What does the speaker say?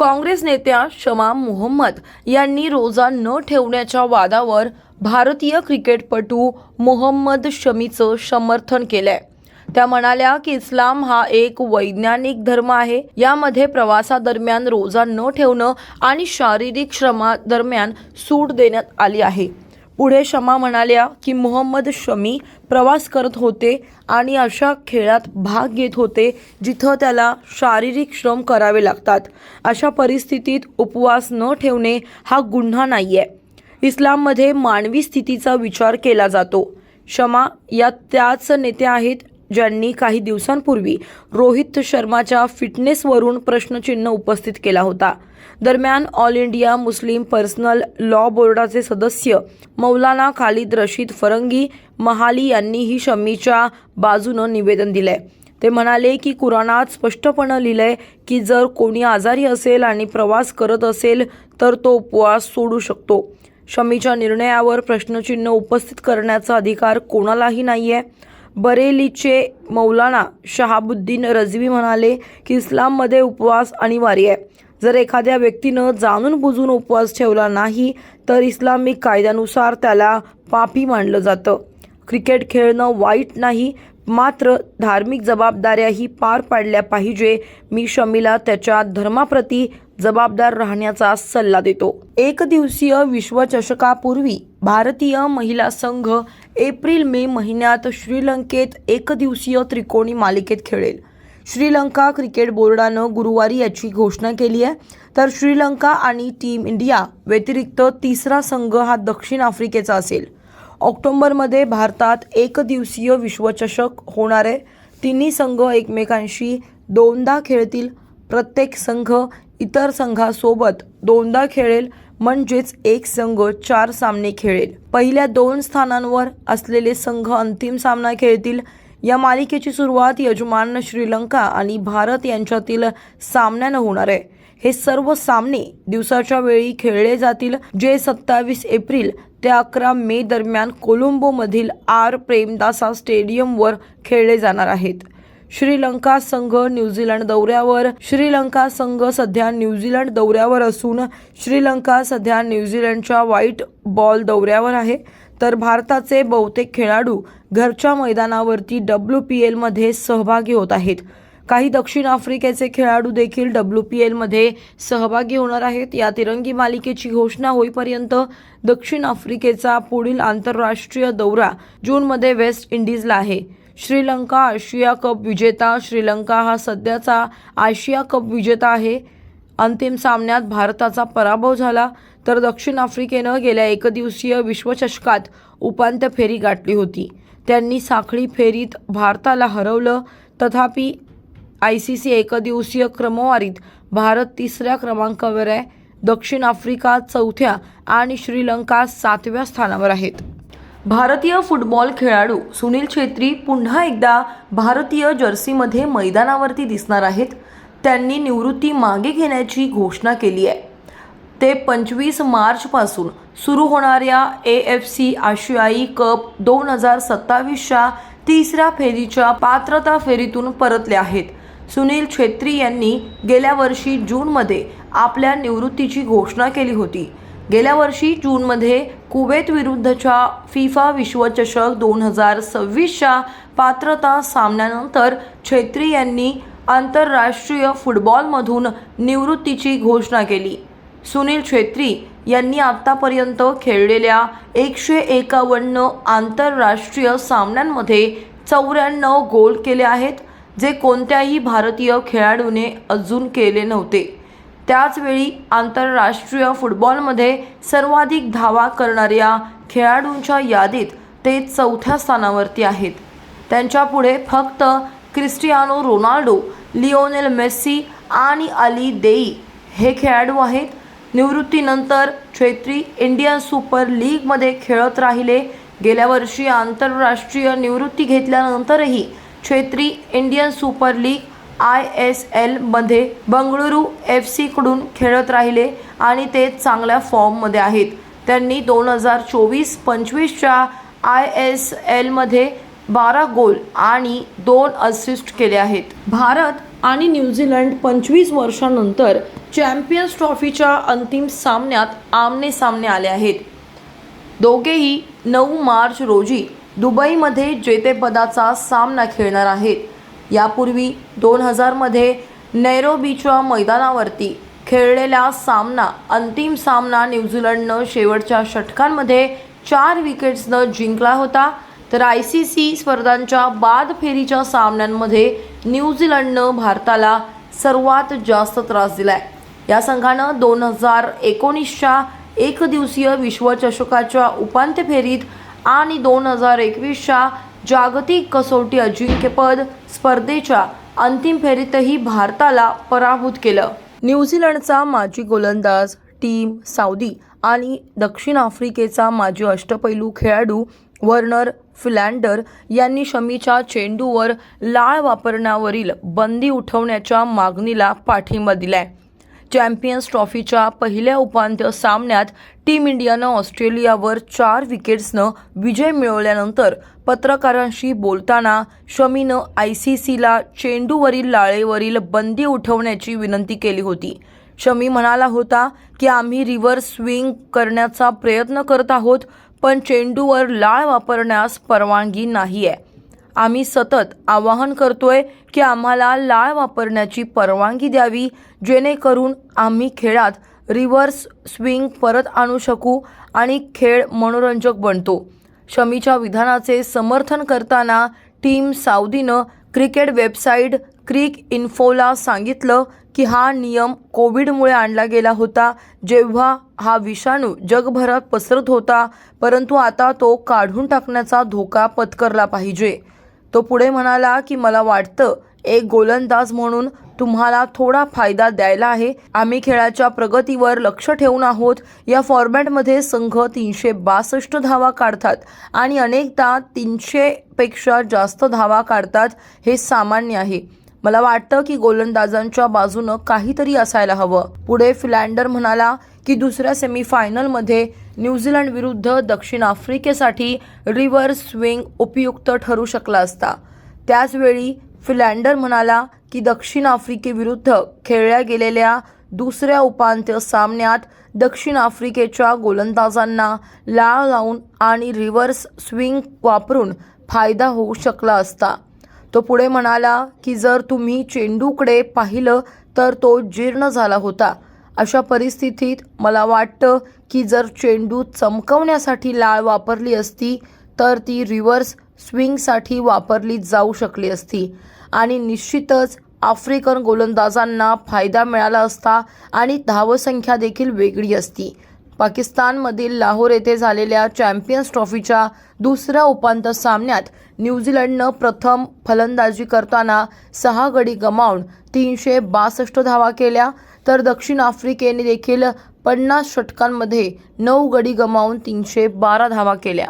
काँग्रेस नेत्या शमा मोहम्मद यांनी रोजा न ठेवण्याच्या वादावर भारतीय क्रिकेटपटू मोहम्मद शमीचं समर्थन केलंय. त्या म्हणाल्या की इस्लाम हा एक वैज्ञानिक धर्म आहे. यामध्ये प्रवासादरम्यान रोजा न ठेवणं आणि शारीरिक श्रमादरम्यान सूट देण्यात आली आहे. पुढे शमा म्हणाल्या की मोहम्मद शमी प्रवास करत होते आणि अशा खेळात भाग घेत होते जिथं त्याला शारीरिक श्रम करावे लागतात. अशा परिस्थितीत उपवास न ठेवणे हा गुन्हा नाही आहे इस्लाममध्ये मानवी स्थितीचा विचार केला जातो. शमा या त्याच नेत्या आहेत ज्यांनी काही दिवसांपूर्वी रोहित शर्माच्या फिटनेसवरून प्रश्नचिन्ह उपस्थित केला होता. दरम्यान All India Muslim Personal Law बोर्डाचे सदस्य मौलाना खालिद रशीद फरंगी महाली यांनीही शमीच्या बाजूनं निवेदन दिलंय. ते म्हणाले की कुराणात स्पष्टपणे लिहिलंय की जर कोणी आजारी असेल आणि प्रवास करत असेल तर तो उपवास सोडू शकतो. शमीच्या निर्णयावर प्रश्नचिन्ह उपस्थित करण्याचा अधिकार कोणालाही नाही आहे बरेलीचे मौलाना शहाबुद्दीन रजवी म्हणाले की इस्लाममध्ये उपवास अनिवार्य आहे. जर एखाद्या व्यक्तीनं जाणून बुजून उपवास ठेवला नाही तर इस्लामिक कायद्यानुसार त्याला पापी मानलं जातं. क्रिकेट खेळणं वाईट नाही मात्र धार्मिक जबाबदाऱ्याही पार पाडल्या पाहिजे. मी शमीला त्याच्या धर्माप्रती जबाबदार राहण्याचा सल्ला देतो. एक दिवसीय विश्वचषकापूर्वी भारतीय महिला संघ एप्रिल मे महिन्यात श्रीलंकेत एकदिवसीय त्रिकोणी मालिकेत खेळेल. श्रीलंका क्रिकेट बोर्डानं गुरुवारी याची घोषणा केली आहे. तर श्रीलंका आणि टीम इंडिया व्यतिरिक्त तिसरा संघ हा दक्षिण आफ्रिकेचा असेल. ऑक्टोंबरमध्ये भारतात एकदिवसीय विश्वचषक होणार आहे. तिन्ही संघ एकमेकांशी दोनदा खेळतील. प्रत्येक संघ इतर संघासोबत दोनदा खेळेल. म्हणजेच एक संघ चार सामने खेळेल. पहिल्या दोन स्थानांवर असलेले संघ अंतिम सामना खेळतील. या मालिकेची सुरुवात यजमान श्रीलंका आणि भारत यांच्यातील सामन्यानं होणार आहे. हे सर्व सामने दिवसाच्या वेळी खेळले जातील जे सत्तावीस एप्रिल ते अकरा मे दरम्यान कोलंबोमधील आर प्रेमदासा स्टेडियमवर खेळले जाणार आहेत. श्रीलंका संघ न्यूझीलंड दौऱ्यावर. श्रीलंका संघ सध्या न्यूझीलंड दौऱ्यावर असून श्रीलंका सध्या न्यूझीलंडच्या व्हाईट बॉल दौऱ्यावर आहे. तर भारताचे बहुतेक खेळाडू घरच्या मैदानावरती डब्ल्यू पी एलमध्ये सहभागी होत आहेत. काही दक्षिण आफ्रिकेचे खेळाडू देखील डब्ल्यू पी एलमध्ये सहभागी होणार आहेत. या तिरंगी मालिकेची घोषणा होईपर्यंत दक्षिण आफ्रिकेचा पुढील आंतरराष्ट्रीय दौरा जूनमध्ये वेस्ट इंडिजला आहे. श्रीलंका आशिया कप विजेता. श्रीलंका हा सध्याचा आशिया कप विजेता आहे. अंतिम सामन्यात भारताचा पराभव झाला तर दक्षिण आफ्रिकेनं गेल्या एकदिवसीय विश्वचषकात उपांत्य फेरी गाठली होती. त्यांनी साखळी फेरीत भारताला हरवलं. तथापि आय सी सी एकदिवसीय क्रमवारीत भारत तिसऱ्या क्रमांकावर आहे. दक्षिण आफ्रिका चौथ्या आणि श्रीलंका सातव्या स्थानावर आहेत. भारतीय फुटबॉल खेळाडू सुनील छेत्री पुन्हा एकदा भारतीय जर्सीमध्ये मैदानावरती दिसणार आहेत. त्यांनी निवृत्ती मागे घेण्याची घोषणा केली आहे. ते पंचवीस मार्चपासून सुरू होणाऱ्या ए एफ सी आशियाई कप दोन हजार सत्तावीसच्या तिसऱ्या फेरीच्या पात्रता फेरीतून परतले आहेत. सुनील छेत्री यांनी गेल्या वर्षी जूनमध्ये आपल्या निवृत्तीची घोषणा केली होती. गेल्या वर्षी जूनमध्ये कुवेत विरुद्धच्या फिफा विश्वचषक दोन हजार सव्वीसच्या पात्रता सामन्यानंतर छेत्री यांनी आंतरराष्ट्रीय फुटबॉलमधून निवृत्तीची घोषणा केली. सुनील छेत्री यांनी आत्तापर्यंत खेळलेल्या एकशे एकावन्न आंतरराष्ट्रीय सामन्यांमध्ये चौऱ्याण्णव गोल केले आहेत जे कोणत्याही भारतीय खेळाडूने अजून केले नव्हते. त्याचवेळी आंतरराष्ट्रीय फुटबॉलमध्ये सर्वाधिक धावा करणाऱ्या खेळाडूंच्या यादीत ते चौथ्या स्थानावरती आहेत. त्यांच्यापुढे फक्त क्रिस्टियानो रोनाल्डो लिओनेल मेस्सी आणि अली देई हे खेळाडू आहेत. निवृत्तीनंतर छेत्री इंडियन सुपर लीगमध्ये खेळत राहिले. गेल्या वर्षी आंतरराष्ट्रीय निवृत्ती घेतल्यानंतरही Chhetri Indian super league I S एलमध्ये बंगळुरू एफ सीकडून खेळत राहिले आणि ते चांगल्या फॉर्ममध्ये आहेत. त्यांनी दोन हजार चोवीस पंचवीसच्या आय एस एलमध्ये बारा गोल आणि दोन असिस्ट केले आहेत. भारत आणि न्यूझीलंड पंचवीस वर्षानंतर चॅम्पियन्स ट्रॉफीच्या अंतिम सामन्यात आमने सामने आले आहेत. दोघेही नऊ मार्च रोजी दुबईमध्ये जेतेपदाचा सामना खेळणार आहेत. यापूर्वी दोन हजारमध्ये नैरोबीच्या मैदानावरती खेळलेला सामना अंतिम सामना न्यूझीलंडनं शेवटच्या षटकांमध्ये चार विकेट्सनं जिंकला होता. तर आय सी सी स्पर्धांच्या बाद फेरीच्या सामन्यांमध्ये न्यूझीलंडनं भारताला सर्वात जास्त त्रास दिलाय. या संघानं दोन हजार एकोणीसच्या एकदिवसीय विश्वचषकाच्या उपांत्य फेरीत आणि दोन हजार एकवीसच्या जागतिक कसोटी अजिंक्यपद स्पर्धेच्या अंतिम फेरीतही भारताला पराभूत केलं. न्यूझीलंडचा माजी गोलंदाज टीम साऊदी आणि दक्षिण आफ्रिकेचा माजी अष्टपैलू खेळाडू वर्नर फिलँडर यांनी शमीच्या चेंडूवर लाळ वापरण्यावरील बंदी उठवण्याच्या मागणीला पाठिंबा दिलाय. चॅम्पियन्स ट्रॉफीच्या पहिल्या उपांत्य सामन्यात टीम इंडियानं ऑस्ट्रेलियावर चार विकेट्सनं विजय मिळवल्यानंतर पत्रकारांशी बोलताना शमीनं आय सी सीला चेंडूवरील लाळेवरील बंदी उठवण्याची विनंती केली होती. शमी म्हणाला होता की आम्ही रिव्हर्स स्विंग करण्याचा प्रयत्न करत आहोत पण चेंडूवर लाळ वापरण्यास परवानगी नाही आहे आम्ही सतत आवाहन करतोय की आम्हाला लाळ वापरण्याची परवानगी द्यावी जेणेकरून आम्ही खेळात रिव्हर्स स्विंग परत आणू शकू आणि खेळ मनोरंजक बनतो. शमीच्या विधानाचे समर्थन करताना टीम साऊदीनं क्रिकेट वेबसाईट क्रिक इन्फोला सांगितलं की हा नियम कोविडमुळे आणला गेला होता जेव्हा हा विषाणू जगभरात पसरत होता परंतु आता तो काढून टाकण्याचा धोका पत्करला पाहिजे. तो पुढे म्हणाला की मला वाटतं एक गोलंदाज म्हणून तुम्हाला थोडा फायदा द्यायला आहे. आम्ही खेळाच्या प्रगतीवर लक्ष ठेवून आहोत. या फॉर्मॅटमध्ये संघ तीनशे बासष्ट धावा काढतात आणि अनेकदा तीनशेपेक्षा जास्त धावा काढतात हे सामान्य आहे. मला वाटतं की गोलंदाजांच्या बाजूनं काहीतरी असायला हवं. पुढे फिलँडर म्हणाला की दुसऱ्या सेमीफायनलमध्ये न्यूझीलंड विरुद्ध दक्षिण आफ्रिकेसाठी रिव्हर्स स्विंग उपयुक्त ठरू शकला असता. त्याचवेळी फिलँडर म्हणाला की दक्षिण आफ्रिकेविरुद्ध खेळल्या गेलेल्या दुसऱ्या उपांत्य सामन्यात दक्षिण आफ्रिकेच्या गोलंदाजांना लाळ लावून आणि रिव्हर्स स्विंग वापरून फायदा होऊ शकला असता. तो पुढे म्हणाला की जर तुम्ही चेंडूकडे पाहिलं तर तो जीर्ण झाला होता. अशा परिस्थितीत मला वाटतं की जर चेंडू चमकवण्यासाठी लाळ वापरली असती तर ती रिव्हर्स स्विंगसाठी वापरली जाऊ शकली असती. आणि निश्चितच आफ्रिकन गोलंदाजांना फायदा मिळाला असता आणि धावसंख्या देखील वेगळी असती. पाकिस्तानमधील लाहोर येथे झालेल्या चॅम्पियन्स ट्रॉफीच्या दुसऱ्या उपांत्य सामन्यात न्यूझीलंडनं प्रथम फलंदाजी करताना सहा गडी गमावून तीनशे बासष्ट धावा केल्या. तर दक्षिण आफ्रिकेने देखील पन्नास षटकांमध्ये नऊ गडी गमावून तीनशे बारा धावा केल्या.